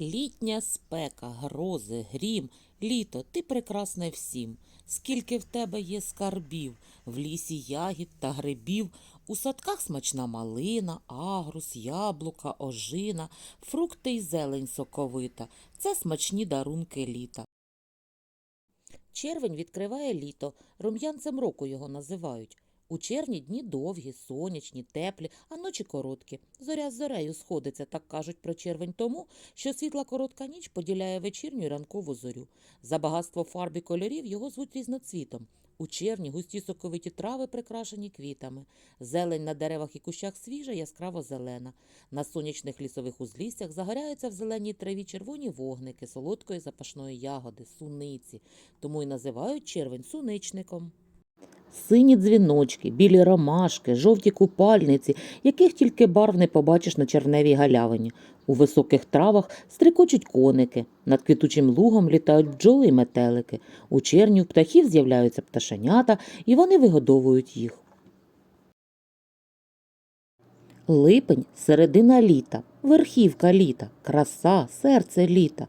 Літня спека, грози, грім, літо, ти прекрасне всім. Скільки в тебе є скарбів, в лісі ягід та грибів, у садках смачна малина, агрус, яблука, ожина, фрукти й зелень соковита. Це смачні дарунки літа. Червень відкриває літо, рум'янцем року його називають. У червні дні довгі, сонячні, теплі, а ночі короткі. Зоря з зорею сходиться, так кажуть про червень тому, що світла коротка ніч поділяє вечірню й ранкову зорю. За багатство фарб і кольорів його звуть різноцвітом. У червні густі соковиті трави прикрашені квітами. Зелень на деревах і кущах свіжа, яскраво зелена. На сонячних лісових узліссях загоряються в зеленій траві червоні вогники солодкої запашної ягоди, суниці. Тому й називають червень суничником. Сині дзвіночки, білі ромашки, жовті купальниці, яких тільки барв не побачиш на черневій галявині. У високих травах стрикочуть коники, над квітучим лугом літають бджоли й метелики. У черні у птахів з'являються пташенята, і вони вигодовують їх. Липень середина літа, верхівка літа, краса, серце літа.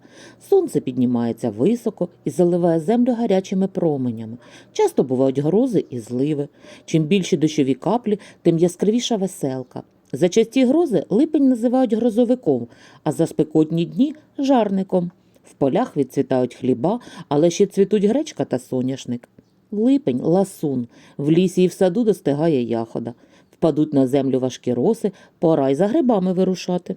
Сонце піднімається високо і заливає землю гарячими променями. Часто бувають грози і зливи. Чим більші дощові каплі, тим яскравіша веселка. За часті грози липень називають грозовиком, а за спекотні дні жарником. В полях відцвітають хліба, але ще цвітуть гречка та соняшник. Липень ласун, в лісі і в саду достигає яхода. Впадуть на землю важкі роси, пора й за грибами вирушати.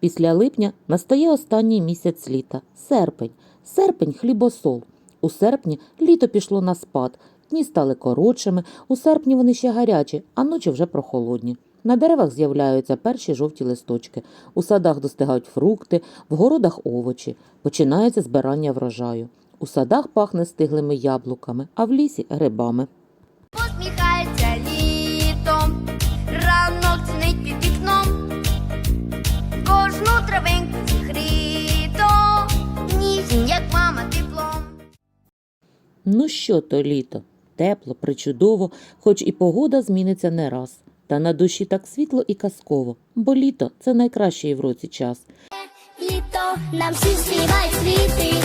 Після липня настає останній місяць літа серпень. Серпень хлібосол. У серпні літо пішло на спад. Дні стали коротшими, у серпні вони ще гарячі, а ночі вже прохолодні. На деревах з'являються перші жовті листочки, у садах достигають фрукти, в городах овочі. Починається збирання врожаю. У садах пахне стиглими яблуками, а в лісі грибами. Посміхається літом, ранок цінить під вікном, кожну травинку зігріто, ніжні, як мама теплом. Ну що то літо? Тепло, причудово, хоч і погода зміниться не раз. Та на душі так світло і казково, бо літо це найкращий в році час. Літо нам всі співають світи,